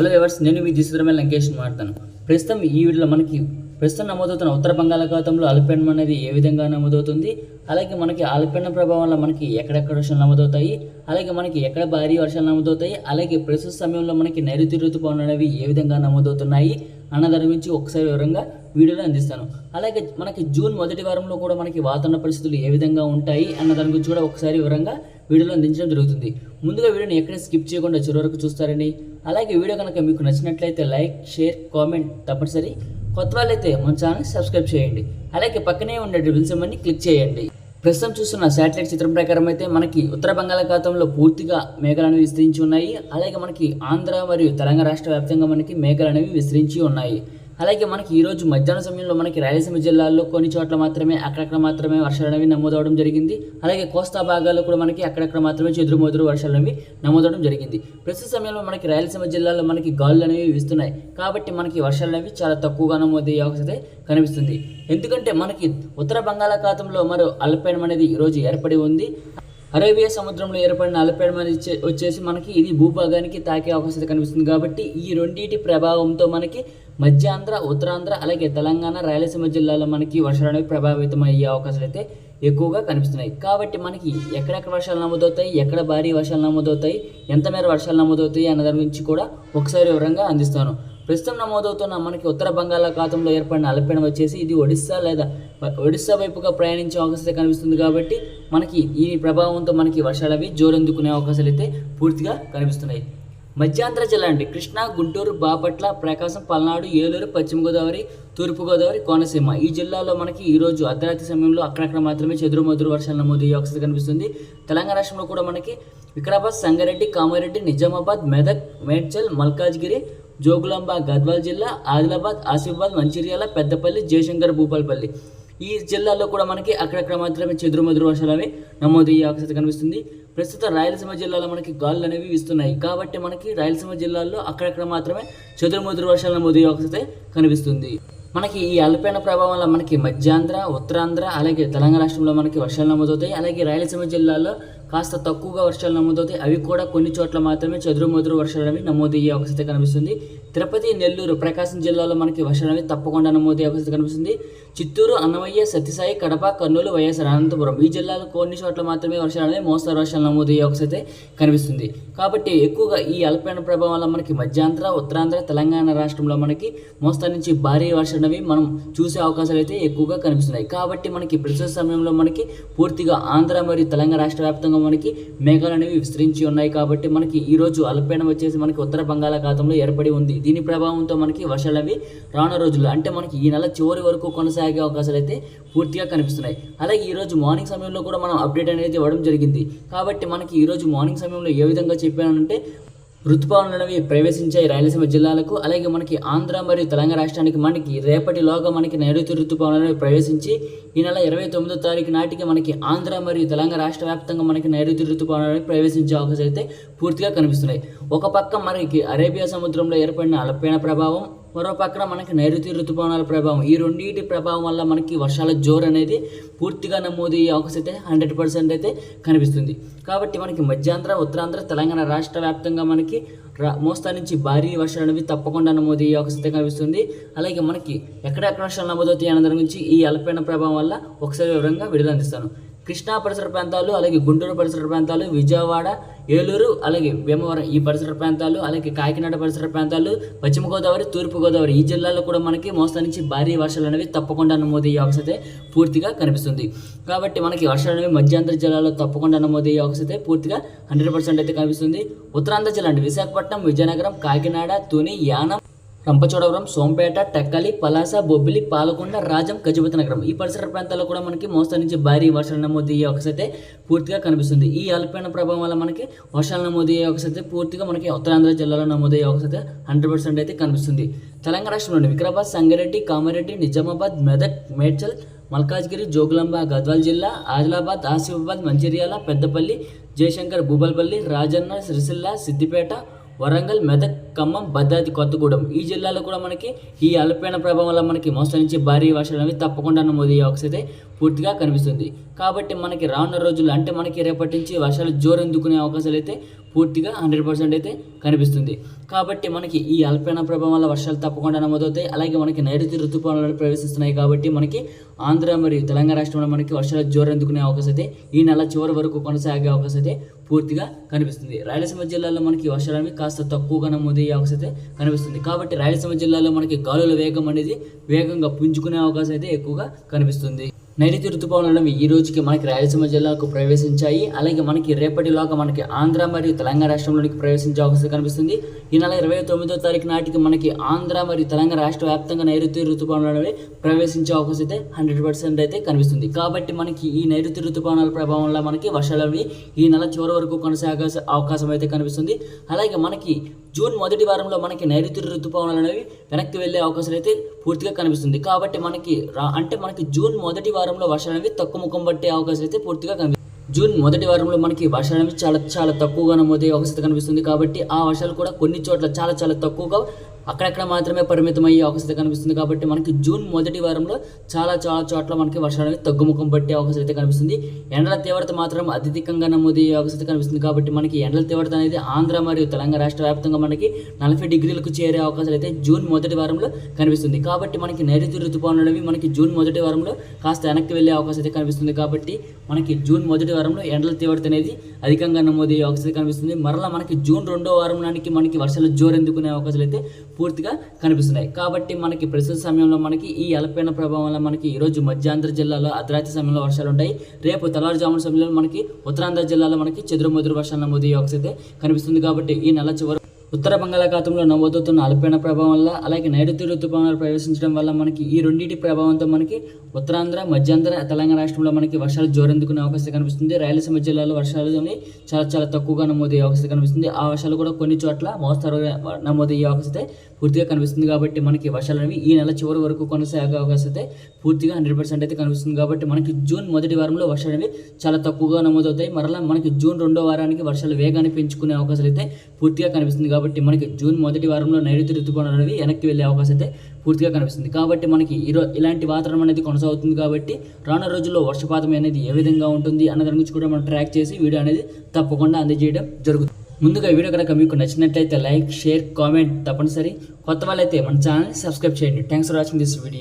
Hello ఎవర్స్ నేను మీ దిశద్రమైన లంకేష్ మాట్లాడతాను. ప్రస్తుతం ఈ వీడియోలో మనకి ప్రస్తుతం నమోదవుతున్న ఉత్తర బంగాళాఖాతంలో అల్పీడనం అనేది ఏ విధంగా నమోదవుతుంది? అలాగే మనకి అల్పపీడనం ప్రభావం వల్ల మనకి ఎక్కడెక్కడ వర్షాలు నమోదవుతాయి? అలాగే మనకి ఎక్కడ భారీ వర్షాలు నమోదవుతాయి? అలాగే ప్రస్తుత సమయంలో మనకి నైరుతి ఋతుపవనాలు అనేవి ఏ విధంగా నమోదవుతున్నాయి? అన్న దాని గురించి ఒకసారి వివరంగా వీడియోలో అందిస్తాను. అలాగే మనకి జూన్ మొదటి వారంలో కూడా మనకి వాతావరణ పరిస్థితులు ఏ విధంగా ఉంటాయి? అన్న దాని గురించి కూడా ఒకసారి వివరంగా వీడియోలో అందించడం జరుగుతుంది. ముందుగా వీడియోని ఎక్కడ స్కిప్ చేయకుండా చివరి వరకు చూస్తారని. అలాగే వీడియో కనుక మీకు నచ్చినట్లయితే లైక్ షేర్ కామెంట్ తప్పనిసరి. కొత్త వాళ్ళైతే మన ఛానల్ సబ్స్క్రైబ్ చేయండి. అలాగే పక్కనే ఉండే డ్రిబుల్ సింబల్ని క్లిక్ చేయండి. ప్రస్తుతం చూస్తున్న శాటిలైట్ చిత్రం ప్రకారం అయితే మనకి ఉత్తర బంగాళాఖాతంలో పూర్తిగా మేఘాలు అనేవి విస్తరించి ఉన్నాయి. అలాగే మనకి ఆంధ్ర మరియు తెలంగాణ రాష్ట్ర వ్యాప్తంగా మనకి మేఘాలు అనేవి విస్తరించి ఉన్నాయి. అలాగే మనకి ఈ రోజు సమయంలో మనకి రాయలసీమ జిల్లాల్లో కొన్ని చోట్ల మాత్రమే అక్కడక్కడ మాత్రమే వర్షాలు అనేవి నమోదవడం జరిగింది. అలాగే కోస్తా భాగాల్లో కూడా మనకి అక్కడక్కడ మాత్రమే చెదురు మొదురు వర్షాలు అనేవి నమోదవడం జరిగింది. ప్రస్తుత సమయంలో మనకి రాయలసీమ జిల్లాలో మనకి గాలులు అనేవి వీస్తున్నాయి. కాబట్టి మనకి వర్షాలు అనేవి చాలా తక్కువగా నమోదయ్యే అవకాశం కనిపిస్తుంది. ఎందుకంటే మనకి ఉత్తర బంగాళాఖాతంలో మరో అల్పపీడనం అనేది ఈరోజు ఏర్పడి ఉంది. అరేబియా సముద్రంలో ఏర్పడిన అల్పపీడనం అనేది వచ్చేసి మనకి ఇది భూభాగానికి తాకే అవకాశం కనిపిస్తుంది. కాబట్టి ఈ రెండింటి ప్రభావంతో మనకి మధ్యాంధ్ర ఉత్తరాంధ్ర అలాగే తెలంగాణ రాయలసీమ జిల్లాలో మనకి వర్షాలు అనేవి ప్రభావితం అయ్యే అవకాశాలు అయితే ఎక్కువగా కనిపిస్తున్నాయి. కాబట్టి మనకి ఎక్కడెక్కడ వర్షాలు నమోదవుతాయి ఎక్కడ భారీ వర్షాలు నమోదవుతాయి ఎంత మేర వర్షాలు నమోదవుతాయి అన్న దాని గురించి కూడా ఒకసారి వివరంగా అందిస్తాను. ప్రస్తుతం నమోదవుతున్న మనకి ఉత్తర బంగాళాఖాతంలో ఏర్పడిన అల్పపీడనం వచ్చేసి ఇది ఒడిస్సా లేదా ఒడిస్సా వైపుగా ప్రయాణించే అవకాశం కనిపిస్తుంది కాబట్టి మనకి ఈ ప్రభావంతో మనకి వర్షాలు అవి జోరందుకునే అవకాశాలు అయితే పూర్తిగా కనిపిస్తున్నాయి. మధ్యాంధ్ర జిల్లా అండి కృష్ణా గుంటూరు బాపట్ల ప్రకాశం పల్నాడు ఏలూరు పశ్చిమ గోదావరి తూర్పు గోదావరి కోనసీమ. ఈ జిల్లాలో మనకి ఈరోజు అర్ధరాత్రి సమయంలో అక్కడక్కడ మాత్రమే చెదురు మదురు వర్షాలు నమోదయ్యే అవకాశం కనిపిస్తుంది. తెలంగాణ రాష్ట్రంలో కూడా మనకి వికారాబాద్ సంగారెడ్డి కామారెడ్డి నిజామాబాద్ మెదక్ మేడ్చల్ మల్కాజ్గిరి జోగులాంబ గద్వాల్ జిల్లా ఆదిలాబాద్ ఆసిఫాబాద్ మంచిర్యాల పెద్దపల్లి జయశంకర్ భూపాలపల్లి. ఈ జిల్లాలో కూడా మనకి అక్కడక్కడ మాత్రమే చెదురుమదురు వర్షాలు అనేవి నమోదయ్యే అవకాశం కనిపిస్తుంది. ప్రస్తుత రాయలసీమ జిల్లాలో మనకి గాలులు అనేవి వీస్తున్నాయి. కాబట్టి మనకి రాయలసీమ జిల్లాల్లో అక్కడక్కడ మాత్రమే చెదురుమదురు వర్షాలు నమోదయ్యే అవకాశం అయితే కనిపిస్తుంది. మనకి ఈ అల్పైన ప్రభావం వల్ల మనకి మధ్యాంధ్ర ఉత్తరాంధ్ర అలాగే తెలంగాణ రాష్ట్రంలో మనకి వర్షాలు నమోదవుతాయి. అలాగే రాయలసీమ జిల్లాలో కాస్త తక్కువగా వర్షాలు నమోదవుతాయి. అవి కూడా కొన్ని చోట్ల మాత్రమే చదురు మదురు వర్షాలు అనేవి నమోదయ్యే అవకాశం కనిపిస్తుంది. తిరుపతి నెల్లూరు ప్రకాశం జిల్లాలో మనకి వర్షాలు అనేవి తప్పకుండా నమోదయ్యే అవకాశం కనిపిస్తుంది. చిత్తూరు అన్నమయ్య సత్యసాయి కడప కర్నూలు వైఎస్ఆర్ అనంతపురం ఈ జిల్లాలో కొన్ని చోట్ల మాత్రమే వర్షాలు అనేవి మోస్తరు వర్షాలు నమోదయ్యే అవకాశం అయితే కనిపిస్తుంది. కాబట్టి ఎక్కువగా ఈ అల్పీడన ప్రభావం వల్ల మనకి మధ్యాంధ్ర ఉత్తరాంధ్ర తెలంగాణ రాష్ట్రంలో మనకి మోస్తరు నుంచి భారీ వర్షాలు అనేవి మనం చూసే అవకాశాలు అయితే ఎక్కువగా కనిపిస్తున్నాయి. కాబట్టి మనకి ప్రస్తుత సమయంలో మనకి పూర్తిగా ఆంధ్ర మరియు తెలంగాణ రాష్ట్ర వ్యాప్తంగా మనకి మేఘాలు అనేవి విస్తరించి ఉన్నాయి కాబట్టి మనకి ఈరోజు రోజు అల్పపీడనం వచ్చేసి మనకి ఉత్తర బంగాళాఖాతంలో ఏర్పడి ఉంది. దీని ప్రభావంతో మనకి వర్షాలు అవి రాను రోజుల్లో అంటే మనకి ఈ నెల చివరి వరకు కొనసాగే అవకాశాలు అయితే పూర్తిగా కనిపిస్తున్నాయి. అలాగే ఈరోజు మార్నింగ్ సమయంలో కూడా మనం అప్డేట్ అనేది ఇవ్వడం జరిగింది. కాబట్టి మనకి ఈరోజు మార్నింగ్ సమయంలో ఏ విధంగా చెప్పానంటే ఋతుపవనాలు అనేవి ప్రవేశించాయి రాయలసీమ జిల్లాలకు. అలాగే మనకి ఆంధ్ర మరియు తెలంగాణ రాష్ట్రానికి మనకి రేపటిలోగా మనకి నైరుతి ఋతుపవనాలు ప్రవేశించి ఈ నెల ఇరవై తొమ్మిదో తారీఖు నాటికి మనకి ఆంధ్ర మరియు తెలంగాణ రాష్ట్ర వ్యాప్తంగా మనకి నైరుతి ఋతుపవనాలు ప్రవేశించే అవకాశం అయితే పూర్తిగా కనిపిస్తున్నాయి. ఒక పక్క మనకి అరేబియా సముద్రంలో ఏర్పడిన అల్పీన ప్రభావం మరో పక్కన మనకి నైరుతి ఋతుపవనాల ప్రభావం. ఈ రెండింటి ప్రభావం వల్ల మనకి వర్షాల జోరు అనేది పూర్తిగా నమోదయ్యే అవకాశం అయితే హండ్రెడ్ పర్సెంట్ అయితే కనిపిస్తుంది. కాబట్టి మనకి మధ్యాంధ్ర ఉత్తరాంధ్ర తెలంగాణ రాష్ట్ర వ్యాప్తంగా మనకి రా మోస్తా నుంచి భారీ వర్షాలు అనేవి తప్పకుండా నమోదయ్యే అవకాశం అయితే కనిపిస్తుంది. అలాగే మనకి ఎక్కడెక్కడ వర్షాలు నమోదవుతాయి అనే దాని గురించి ఈ అల్పైన ప్రభావం వల్ల ఒకసారి వివరంగా విడుదల అందిస్తాను. కృష్ణా పరిసర ప్రాంతాలు అలాగే గుంటూరు పరిసర ప్రాంతాలు విజయవాడ ఏలూరు అలాగే భీమవరం ఈ పరిసర ప్రాంతాలు అలాగే కాకినాడ పరిసర ప్రాంతాలు పశ్చిమ గోదావరి తూర్పు గోదావరి ఈ జిల్లాలో కూడా మనకి మోస్తా నుంచి భారీ వర్షాలు అనేవి తప్పకుండా నమోదయ్యే అవకాశం అయితే పూర్తిగా కనిపిస్తుంది. కాబట్టి మనకి వర్షాలు అనేవి మధ్యాంధ్ర జిల్లాలో తప్పకుండా నమోదయ్యే అవకాశం అయితే పూర్తిగా హండ్రెడ్ పర్సెంట్ అయితే కనిపిస్తుంది. ఉత్తరాంధ్ర జిల్లా అంటే విశాఖపట్నం విజయనగరం కాకినాడ తుని యానం కంపచోడవరం సోంపేట టెక్కలి పలాస బొబ్బిలి పాలకొండ రాజం గజపతి నగరం. ఈ పరిసర ప్రాంతాల్లో కూడా మనకి మోస్తరు నుంచి భారీ వర్షాలు నమోదయ్యే అవకాశం అయితే పూర్తిగా కనిపిస్తుంది. ఈ అల్పీడన ప్రభావం వల్ల మనకి వర్షాలు నమోదయ్యే అవకాశం అయితే పూర్తిగా మనకి ఉత్తరాంధ్ర జిల్లాలో నమోదయ్యే అవకాశం అయితే హండ్రెడ్ పర్సెంట్ అయితే కనిపిస్తుంది. తెలంగాణ రాష్ట్రంలోని వికారాబాద్ సంగారెడ్డి కామారెడ్డి నిజామాబాద్ మెదక్ మేడ్చల్ మల్కాజ్గిరి జోగులాంబ గద్వాల్ జిల్లా ఆదిలాబాద్ ఆసిఫాబాద్ మంచిర్యాల పెద్దపల్లి జయశంకర్ భూబల్పల్లి రాజన్న సిరిసిల్ల సిద్దిపేట వరంగల్ మెదక్ ఖమ్మం భద్రాద్రి కొత్తగూడెం. ఈ జిల్లాలో కూడా మనకి ఈ అల్పపీడన ప్రభావం వల్ల మనకి మోస్తరు నుంచి భారీ వర్షాలు అనేవి తప్పకుండా నమోదయ్యే అవకాశం అయితే పూర్తిగా కనిపిస్తుంది. కాబట్టి మనకి రానున్న రోజులు అంటే మనకి రేపటి నుంచి వర్షాలు జోరెందుకునే అవకాశాలు అయితే పూర్తిగా హండ్రెడ్ పర్సెంట్ అయితే కనిపిస్తుంది. కాబట్టి మనకి ఈ అల్పపీడన ప్రభావం వల్ల వర్షాలు తప్పకుండా నమోదవుతాయి. అలాగే మనకి నైరుతి ఋతుపవనాలు ప్రవేశిస్తున్నాయి కాబట్టి మనకి ఆంధ్ర మరియు తెలంగాణ రాష్ట్రంలో మనకి వర్షాలు జోరెందుకునే అవకాశం అయితే ఈ నెల చివరి వరకు కొనసాగే అవకాశం అయితే పూర్తిగా కనిపిస్తుంది. రాయలసీమ జిల్లాలో మనకి వర్షాలు అనేవి కాస్త తక్కువగా నమోదయ్యే అవకాశం అయితే కనిపిస్తుంది. కాబట్టి రాయలసీమ జిల్లాలో మనకి గాలుల వేగం అనేది వేగంగా పుంజుకునే అవకాశం అయితే ఎక్కువగా కనిపిస్తుంది. నైరుతి ఋతుపవనాలు ఈ రోజుకి మనకి రాయలసీమ జిల్లాకు ప్రవేశించాయి. అలాగే మనకి రేపటిలోగా మనకి ఆంధ్ర మరియు తెలంగాణ రాష్ట్రంలోనికి ప్రవేశించే అవకాశం కనిపిస్తుంది. ఈ నెల ఇరవై తొమ్మిదో తారీఖు నాటికి మనకి ఆంధ్ర మరియు తెలంగాణ రాష్ట్ర వ్యాప్తంగా నైరుతి ఋతుపవనాలు ప్రవేశించే అవకాశం అయితే హండ్రెడ్ పర్సెంట్ అయితే కనిపిస్తుంది. కాబట్టి మనకి ఈ నైరుతి ఋతుపవనాల ప్రభావంలో మనకి వర్షాలు ఈ నెల చివరి వరకు కొనసాగే అవకాశం అయితే కనిపిస్తుంది. అలాగే మనకి జూన్ మొదటి వారంలో మనకి నైరుతి ఋతుపవనాలు అనేవి వెనక్కి వెళ్ళే అవకాశాలు అయితే పూర్తిగా కనిపిస్తుంది. కాబట్టి మనకి రా- అంటే మనకి జూన్ మొదటి వారంలో వర్షాలు అనేవి తక్కువ ముఖం పట్టే అవకాశం అయితే పూర్తిగా కనిపిస్తుంది జూన్ మొదటి వారంలో మనకి వర్షాలు అనేవి చాలా చాలా తక్కువగా నమోదయ్యే అవకాశం కనిపిస్తుంది. కాబట్టి ఆ వర్షాలు కూడా కొన్ని చోట్ల చాలా చాలా తక్కువగా అక్కడక్కడ మాత్రమే పరిమితమయ్యే అవకాశం కనిపిస్తుంది కాబట్టి మనకి జూన్ మొదటి వారంలో చాలా చాలా చోట్ల మనకి వర్షాలు తగ్గుముఖం పట్టే అవకాశం అయితే కనిపిస్తుంది. ఎండల తీవ్రత మాత్రం అత్యధికంగా నమోదయ్యే అవకాశం కనిపిస్తుంది కాబట్టి మనకి ఎండల తీవ్రత అనేది ఆంధ్ర మరియు తెలంగాణ రాష్ట్ర వ్యాప్తంగా మనకి నలభై డిగ్రీలకు చేరే అవకాశాలు అయితే జూన్ మొదటి వారంలో కనిపిస్తుంది. కాబట్టి మనకి నైరుతి ఋతుపవనాలు అనేవి మనకి జూన్ మొదటి వారంలో కాస్త వెనక్కి వెళ్ళే అవకాశం అయితే కనిపిస్తుంది కాబట్టి మనకి జూన్ మొదటి వారంలో ఎండల తీవ్రత అనేది అధికంగా నమోదయ్యే అవకాశం కనిపిస్తుంది. మరలా మనకి జూన్ రెండో వారం నాటికి మనకి వర్షాలు జోరెందుకునే అవకాశాలు అయితే పూర్తిగా కనిపిస్తున్నాయి. కాబట్టి మనకి ప్రస్తుత సమయంలో మనకి ఈ అల్పపీడన ప్రభావం వల్ల మనకి ఈరోజు మధ్యాంధ్ర జిల్లాలో అర్ధరాత్రి సమయంలో వర్షాలు ఉంటాయి. రేపు తెల్లవారుజామున సమయంలో మనకి ఉత్తరాంధ్ర జిల్లాలో మనకి చెదురుమదురు వర్షాలు నమోదయ్యే అవకాశం అయితే కనిపిస్తుంది. కాబట్టి ఈ నెల చివరి ఉత్తర బంగాళాఖాతంలో నమోదవుతున్న అల్పీన ప్రభావం వల్ల అలాగే నైరుతి ఋతుపవనాలు ప్రవేశించడం వల్ల మనకి ఈ రెండింటి ప్రభావంతో మనకి ఉత్తరాంధ్ర మధ్యాంధ్ర తెలంగాణ రాష్ట్రంలో మనకి వర్షాలు జోరెందుకునే అవకాశం కనిపిస్తుంది. రాయలసీమ జిల్లాలో వర్షాలు చాలా చాలా తక్కువగా నమోదయ్యే అవకాశం కనిపిస్తుంది. ఆ వర్షాలు కూడా కొన్ని చోట్ల మోస్తరుగా నమోదయ్యే అవకాశం అయితే పూర్తిగా కనిపిస్తుంది కాబట్టి మనకి వర్షాలు అనేవి ఈ నెల చివరి వరకు కొనసాగే అవకాశం అయితే పూర్తిగా హండ్రెడ్ పర్సెంట్ అయితే కనిపిస్తుంది కాబట్టి మనకి జూన్ మొదటి వారంలో వర్షాలు అనేవి చాలా తక్కువగా నమోదవుతాయి. మరలా మనకి జూన్ రెండో వారానికి వర్షాలు వేగాన్ని పెంచుకునే అవకాశాలు అయితే పూర్తిగా కనిపిస్తుంది కాబట్టి మనకి జూన్ మొదటి వారంలో నైరుతి ఋతుపవనాలు అనేవి వెనక్కి వెళ్ళే అవకాశం అయితే పూర్తిగా కనిపిస్తుంది. కాబట్టి మనకి ఈరో ఇలాంటి వాతావరణం అనేది కొనసాగుతుంది కాబట్టి రాను రోజుల్లో వర్షపాతం అనేది ఏ విధంగా ఉంటుంది అన్న దాని గురించి కూడా మనం ట్రాక్ చేసి వీడియో అనేది తప్పకుండా అందజేయడం జరుగుతుంది. ముందుగా వీడియో కనుక మీకు నచ్చినట్లయితే లైక్ షేర్ కామెంట్ తప్పనిసరి. కొత్త వాళ్ళైతే మన ఛానల్ని సబ్స్క్రైబ్ చేయండి. Thanks for watching this video.